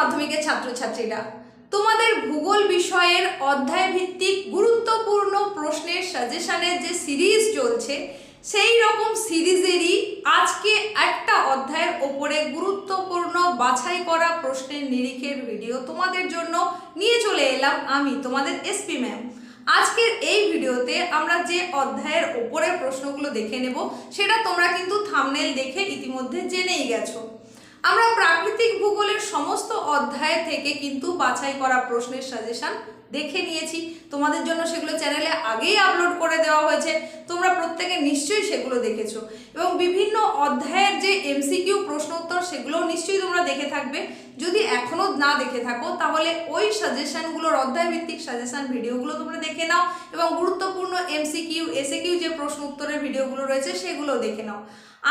মাধ্যমিকের ছাত্রছাত্রীরা। তোমাদের ভূগোল বিষয়ের অধ্যায় ভিত্তিক গুরুত্বপূর্ণ প্রশ্নের সাজেশনের যে সিরিজ চলছে, সেই রকম সিরিজেরই আজকে একটা অধ্যায়ের ওপরে গুরুত্বপূর্ণ বাছাই করা প্রশ্নের নিরিখের ভিডিও তোমাদের জন্য নিয়ে চলে এলাম আমি, তোমাদের এসপি ম্যাম আজকের এই ভিডিওতে আমরা যে অধ্যায়ের ওপরের প্রশ্নগুলো দেখে নেব, সেটা তোমরা কিন্তু থামনেল দেখে ইতিমধ্যে জেনেই গেছো। আমরা প্রাকৃতিক ভূগোলের সমস্ত অধ্যায় থেকে কিন্তু বাছাই করা প্রশ্নের সাজেশন দেখে নিয়েছি। তোমাদের জন্য সেগুলো চ্যানেলে আগেই আপলোড করে দেওয়া হয়েছে। তোমরা প্রত্যেকে নিশ্চয়ই সেগুলো দেখেছ। এবং বিভিন্ন অধ্যায়ের যে এমসিকিউ প্রশ্ন উত্তর সেগুলোও নিশ্চয়ই তোমরা দেখে থাকবে। যদি এখনও না দেখে থাকো, তাহলে ওই সাজেশনগুলোর অধ্যায়ভিত্তিক সাজেশন ভিডিওগুলো তোমরা দেখে নাও এবং গুরুত্বপূর্ণ এমসিকিউ এসিকিউ যে প্রশ্ন উত্তরের ভিডিওগুলো রয়েছে সেগুলো দেখে নাও।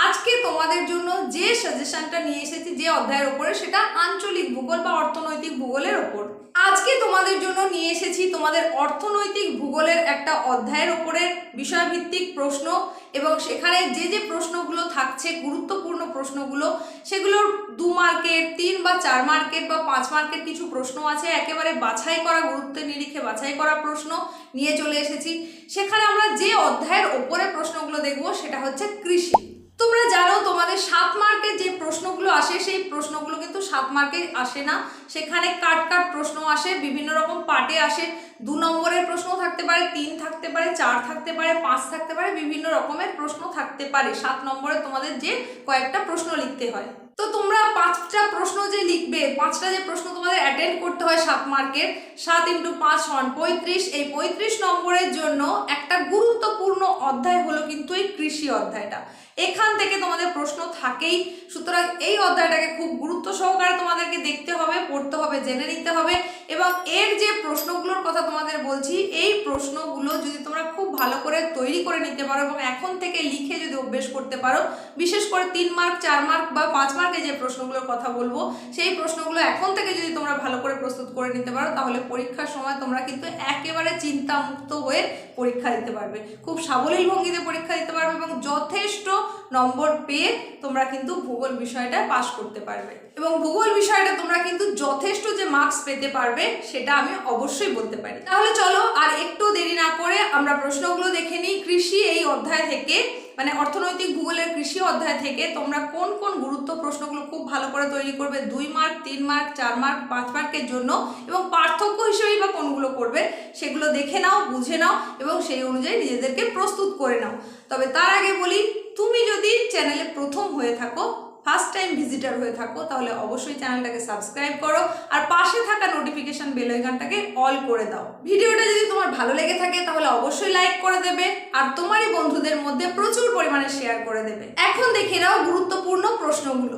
আজকে তোমাদের জন্য যে সাজেশনটা নিয়ে এসেছি যে অধ্যায়ের ওপরে সেটা আঞ্চলিক ভূগোল বা অর্থনৈতিক ভূগোলের ওপর আজকে তোমাদের জন্য নিয়ে এসেছি তোমাদের অর্থনৈতিক ভূগোলের একটা অধ্যায়ের ওপরে বিষয়ভিত্তিক প্রশ্ন এবং সেখানে যে যে প্রশ্নগুলো থাকছে, গুরুত্বপূর্ণ প্রশ্নগুলো, সেগুলোর দু মার্কের, তিন বা চার মার্কের বা পাঁচ মার্কের কিছু প্রশ্ন আছে। একেবারে বাছাই করা, গুরুত্বের নিরিখে বাছাই করা প্রশ্ন নিয়ে চলে এসেছি। সেখানে আমরা যে অধ্যায়ের ওপরে প্রশ্নগুলো দেখব, সেটা হচ্ছে কৃষি তোমরা জানো তোমাদের সাত মার্কের যে প্রশ্নগুলো আসে, সেই প্রশ্নগুলো কিন্তু সাত মার্কে আসে না। সেখানে কাট কাট প্রশ্ন আসে, বিভিন্ন রকম পার্টে আসে। দু নম্বরের প্রশ্ন থাকতে পারে, তিন থাকতে পারে, চার থাকতে পারে, পাঁচ থাকতে পারে, বিভিন্ন রকমের প্রশ্ন থাকতে পারে। সাত নম্বরে তোমাদের যে কয়েকটা প্রশ্ন লিখতে হয়। তো তোমরা পাঁচটা প্রশ্ন যে লিখবে, পাঁচটা যে প্রশ্ন তোমাদের অ্যাটেন্ড করতে হয় সাত মার্কের সাত ইন্টু পাঁচ সন পঁয়ত্রিশ, এই পঁয়ত্রিশ নম্বরের জন্য একটা গুরুত্বপূর্ণ অধ্যায় হলো কিন্তু এই কৃষি অধ্যায়টা। এখান থেকে তোমাদের প্রশ্ন থাকেই। সুতরাং এই অধ্যায়টাকে খুব গুরুত্ব সহকারে তোমাদেরকে দেখতে হবে, পড়তে হবে, জেনে নিতে হবে এবং এর যে প্রশ্নগুলোর কথা তোমাদের বলছি, এই প্রশ্নগুলো যদি তোমরা খুব ভালো করে তৈরি করে নিতে পারো এবং এখন থেকে লিখে যদি অভ্যেস করতে পারো, বিশেষ করে তিন মার্ক চার মার্ক বা পাঁচ মার্কে যে প্রশ্নগুলোর কথা বলব, সেই প্রশ্নগুলো এখন থেকে যদি তোমরা ভালো করে প্রস্তুত করে নিতে পারো, তাহলে পরীক্ষার সময় তোমরা কিন্তু একেবারে চিন্তামুক্ত হয়ে পরীক্ষা দিতে পারবে। খুব সাবলীল ভঙ্গিতে পরীক্ষা দিতে পারবে এবং যথেষ্ট নম্বর পেয়ে তোমরা কিন্তু ভূগোল বিষয়টা পাশ করতে পারবে। এবং ভূগোল বিষয়টা তোমরা কিন্তু যথেষ্ট যে মার্কস পেতে পারবে, সেটা আমি অবশ্যই বলতে পারি। তাহলে চলো আর একটু দেরি না করে আমরা প্রশ্নগুলো দেখে নিই। কৃষি এই অধ্যায় থেকে মানে অর্থনৈতিক ভূগোলের কৃষি অধ্যায় থেকে তোমরা কোন কোন গুরুত্ব প্রশ্নগুলো খুব ভালো করে তৈরি করবে, দুই মার্ক, তিন মার্ক, চার মার্ক, পাঁচ মার্কের জন্য এবং পার্থক্য হিসেবেই বা কোনগুলো করবে সেগুলো দেখে নাও, বুঝে নাও এবং সেই অনুযায়ী নিজেদেরকে প্রস্তুত করে নাও। তবে তার আগে বলি, তুমি যদি চ্যানেলে প্রথম হয়ে থাকো ফার্স্ট টাইম ভিজিটার হয়ে থাকো, তাহলে অবশ্যই চ্যানেলটাকে সাবস্ক্রাইব করো আর পাশে থাকা নোটিফিকেশন বেল আইকনটাকে অল করে দাও। ভিডিওটা যদি তোমার ভালো লেগে থাকে, তাহলে অবশ্যই লাইক করে দেবে আর তোমারই বন্ধুদের মধ্যে প্রচুর পরিমাণে শেয়ার করে দেবে। এখন দেখে নাও গুরুত্বপূর্ণ প্রশ্নগুলো।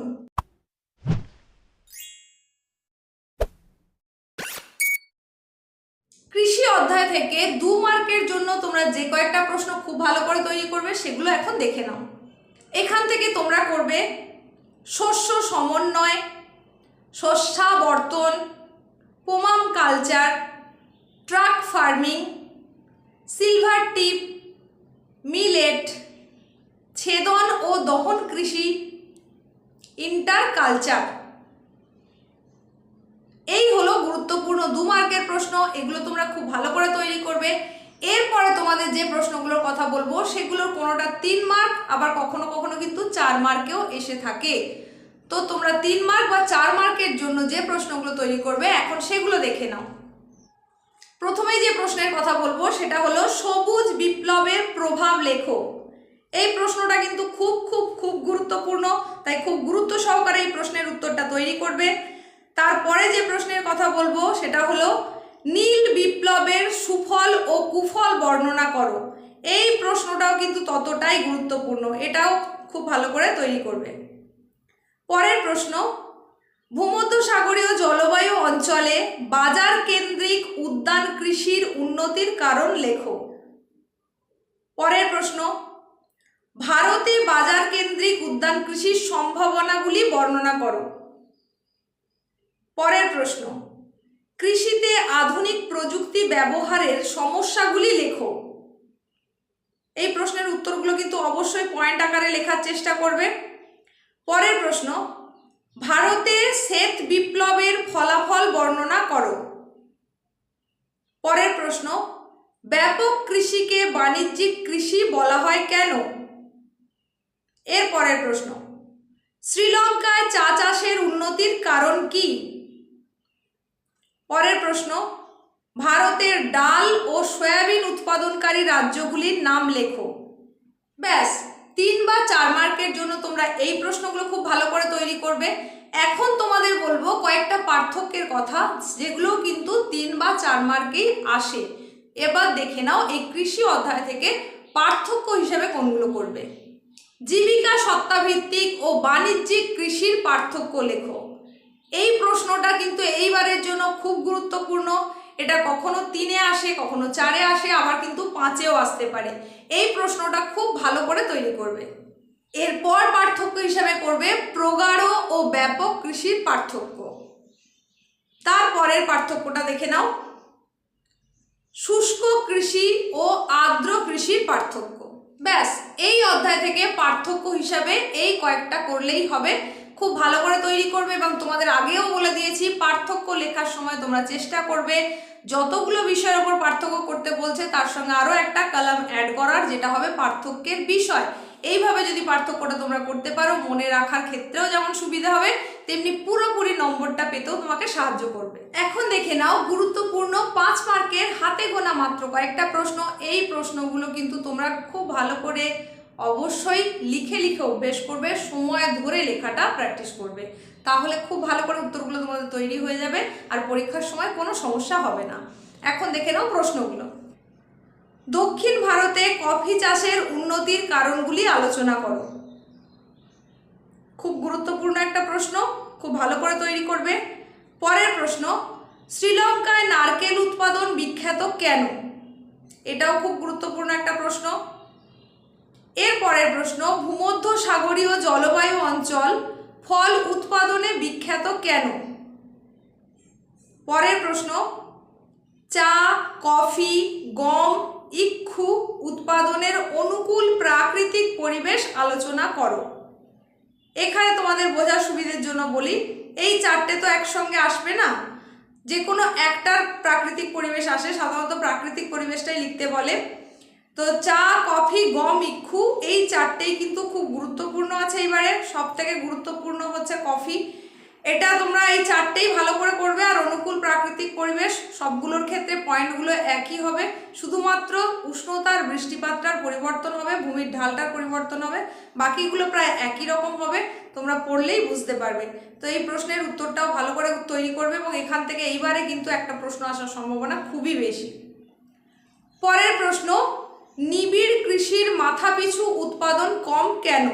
কৃষি অধ্যায় থেকে দু মার্কের জন্য তোমরা যে কয়েকটা প্রশ্ন খুব ভালো করে তৈরি করবে, সেগুলো এখন দেখে নাও। এখান থেকে তোমরা করবে শস্য সমন্বয় শস্যাবর্তন পোমাম culture, truck farming, silver tip, millet, ছেদন ও দহন কৃষি ইন্টার কালচার এই হলো গুরুত্বপূর্ণ দু মার্কের প্রশ্ন। এগুলো তোমরা খুব ভালো করে তৈরি করবে। এরপরে তোমাদের যে প্রশ্নগুলোর কথা বলব, সেগুলোর কোনোটা তিন মার্ক আবার কখনো কখনো কিন্তু চার মার্কেও এসে থাকে। তো তোমরা তিন মার্ক বা চার মার্কের জন্য যে প্রশ্নগুলো তৈরি করবে, এখন সেগুলো দেখে নাও। প্রথমেই যে প্রশ্নের কথা বলব, সেটা হলো সবুজ বিপ্লবের প্রভাব লেখো। এই প্রশ্নটা কিন্তু খুব খুব খুব গুরুত্বপূর্ণ, তাই খুব গুরুত্ব সহকারে এই প্রশ্নের উত্তরটা তৈরি করবে। তারপরে যে প্রশ্নের কথা বলব, সেটা হলো নীল বিপ্লবের সুফল ও কুফল বর্ণনা করো। এই প্রশ্নটাও কিন্তু ততটাই গুরুত্বপূর্ণ। এটাও খুব ভালো করে তৈরি করবে। পরের প্রশ্ন, ভূমধ্যসাগরীয় জলবায়ু অঞ্চলে বাজার কেন্দ্রিক উদ্যান কৃষির উন্নতির কারণ লেখো। পরের প্রশ্ন, ভারতে বাজার কেন্দ্রিক উদ্যান কৃষির সম্ভাবনাগুলি বর্ণনা করো। পরের প্রশ্ন কৃষিতে আধুনিক প্রযুক্তি ব্যবহারের সমস্যাগুলি লেখো। এই প্রশ্নের উত্তরগুলো কিন্তু অবশ্যই পয়েন্ট আকারে লেখার চেষ্টা করবে। পরের প্রশ্ন, ভারতে শ্বেত বিপ্লবের ফলাফল বর্ণনা করো। পরের প্রশ্ন, ব্যাপক কৃষিকে বাণিজ্যিক কৃষি বলা হয় কেন? এর পরের প্রশ্ন, শ্রীলঙ্কায় চা চাষের উন্নতির কারণ কি? পরের প্রশ্ন, ভারতের ডাল ও সয়াবিন উৎপাদনকারী রাজ্যগুলির নাম লেখো। ব্যাস, তিন বা চার মার্কের জন্য তোমরা এই প্রশ্নগুলো খুব ভালো করে তৈরি করবে। এখন তোমাদের বলব কয়েকটা পার্থক্যের কথা যেগুলো কিন্তু তিন বা চার মার্কেই আসে। এবার দেখে নাও এই কৃষি অধ্যায় থেকে পার্থক্য হিসেবে কোনগুলো করবে। জীবিকা সত্তাভিত্তিক ও বাণিজ্যিক কৃষির পার্থক্য লেখো। এই প্রশ্নটা কিন্তু এইবারের জন্য খুব গুরুত্বপূর্ণ। এটা কখনো তিনে আসে, কখনো চারে আসে, আবার কিন্তু পাঁচেও আসতে পারে। এই প্রশ্নটা খুব ভালো করে তৈরি করবে। এরপর পার্থক্য হিসাবে করবে প্রগাঢ় ও ব্যাপক কৃষির পার্থক্য। তারপরের পার্থক্যটা দেখে নাও। শুষ্ক কৃষি ও আর্দ্র কৃষির পার্থক্য। ব্যাস, এই অধ্যায় থেকে পার্থক্য হিসাবে এই কয়েকটা করলেই হবে। খুব ভালো করে তৈরি করবে এবং তোমাদের আগেও বলে দিয়েছি, পার্থক্য লেখার সময় তোমরা চেষ্টা করবে। যতগুলো বিষয়ের ওপর পার্থক্য করতে বলছে, তার সঙ্গে আরও একটা কলাম অ্যাড করার, যেটা হবে পার্থক্যের বিষয়। এইভাবে যদি পার্থক্যটা তোমরা করতে পারো, মনে রাখার ক্ষেত্রেও যেমন সুবিধা হবে, তেমনি পুরোপুরি নম্বরটা পেতেও তোমাকে সাহায্য করবে। এখন দেখে নাও গুরুত্বপূর্ণ পাঁচ মার্কের হাতে গোনা মাত্র কয়েকটা প্রশ্ন। এই প্রশ্নগুলো কিন্তু তোমরা খুব ভালো করে অবশ্যই লিখে লিখে অভ্যেস করবে, সময় ধরে লেখাটা প্র্যাকটিস করবে। তাহলে খুব ভালো করে উত্তরগুলো তোমাদের তৈরি হয়ে যাবে আর পরীক্ষার সময় কোনো সমস্যা হবে না। এখন দেখে নাও প্রশ্নগুলো। দক্ষিণ ভারতে কফি চাষের উন্নতির কারণগুলি আলোচনা করো। খুব গুরুত্বপূর্ণ একটা প্রশ্ন, খুব ভালো করে তৈরি করবে। পরের প্রশ্ন, শ্রীলঙ্কায় নারকেল উৎপাদন বিখ্যাত কেন? এটাও খুব গুরুত্বপূর্ণ একটা প্রশ্ন। এর পরের প্রশ্ন, ভূমধ্য সাগরীয় জলবায়ু অঞ্চল ফল উৎপাদনে বিখ্যাত কেন? পরের প্রশ্ন, চা, কফি, গম, ইক্ষু উৎপাদনের অনুকূল প্রাকৃতিক পরিবেশ আলোচনা করো। এখানে তোমাদের বোঝার সুবিধের জন্য বলি, এই চারটে তো একসঙ্গে আসবে না। যে কোনো একটার প্রাকৃতিক পরিবেশ আসে, সাধারণত প্রাকৃতিক পরিবেশটাই লিখতে বলে। তো চা কফি গম ইক্ষু, এই চারটেই কিন্তু খুব গুরুত্বপূর্ণ আছে এবারে। সব থেকে গুরুত্বপূর্ণ হচ্ছে কফি। এটা তোমরা এই চারটেই ভালো করে করবে আর অনুকূল প্রাকৃতিক পরিবেশ, সবগুলোর ক্ষেত্রে পয়েন্টগুলো একই হবে। শুধুমাত্র উষ্ণতার বৃষ্টিপাতটার পরিবর্তন হবে, ভূমির ঢালটার পরিবর্তন হবে, বাকিগুলো প্রায় একই রকম হবে, তোমরা পড়লেই বুঝতে পারবে। তো এই প্রশ্নের উত্তরটাও ভালো করে তৈরি করবে এবং এখান থেকে এইবারে কিন্তু একটা প্রশ্ন আসার সম্ভাবনা খুবই বেশি। পরের প্রশ্ন নিবিড় কৃষির মাথাপিছু উৎপাদন কম কেন?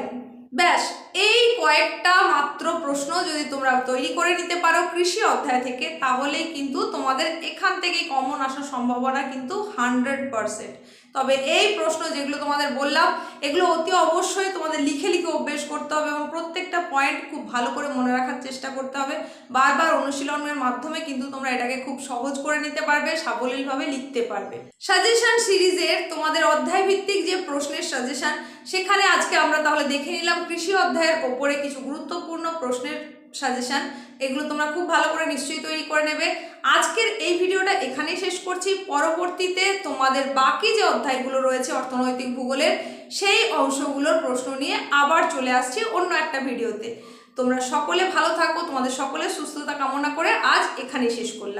ব্যাস, এই কয়েকটা মাত্র প্রশ্ন যদি তোমরা তৈরি করে নিতে পারো কৃষি অধ্যায় থেকে, তাহলেই কিন্তু তোমাদের এখান থেকে কমন আসার সম্ভাবনা কিন্তু হান্ড্রেড পারসেন্ট তবে এই প্রশ্ন যেগুলো তোমাদের বললাম এগুলো অতি অবশ্যই তোমাদের লিখে লিখে অভ্যেস করতে হবে এবং প্রত্যেকটা পয়েন্ট খুব ভালো করে মনে রাখার চেষ্টা করতে হবে। বারবার অনুশীলনের মাধ্যমে কিন্তু তোমরা এটাকে খুব সহজ করে নিতে পারবে, সাবলীলভাবে লিখতে পারবে। সাজেশন সিরিজের তোমাদের অধ্যায় ভিত্তিক যে প্রশ্নের সাজেশন সেখানে আজকে আমরা তাহলে দেখে নিলাম কৃষি অধ্যায়ের ওপরে কিছু গুরুত্বপূর্ণ প্রশ্নের সাজেশন এগুলো তোমরা খুব ভালো করে নিশ্চয়ই তৈরি করে নেবে। আজকের এই ভিডিওটা এখানেই শেষ করছি। পরবর্তীতে তোমাদের বাকি যে অধ্যায়গুলো রয়েছে অর্থনৈতিক ভূগোলের, সেই অংশগুলোর প্রশ্ন নিয়ে আবার চলে আসছি অন্য একটা ভিডিওতে। তোমরা সকলে ভালো থাকো, তোমাদের সকলে সুস্থতা কামনা করে আজ এখানেই শেষ করলাম।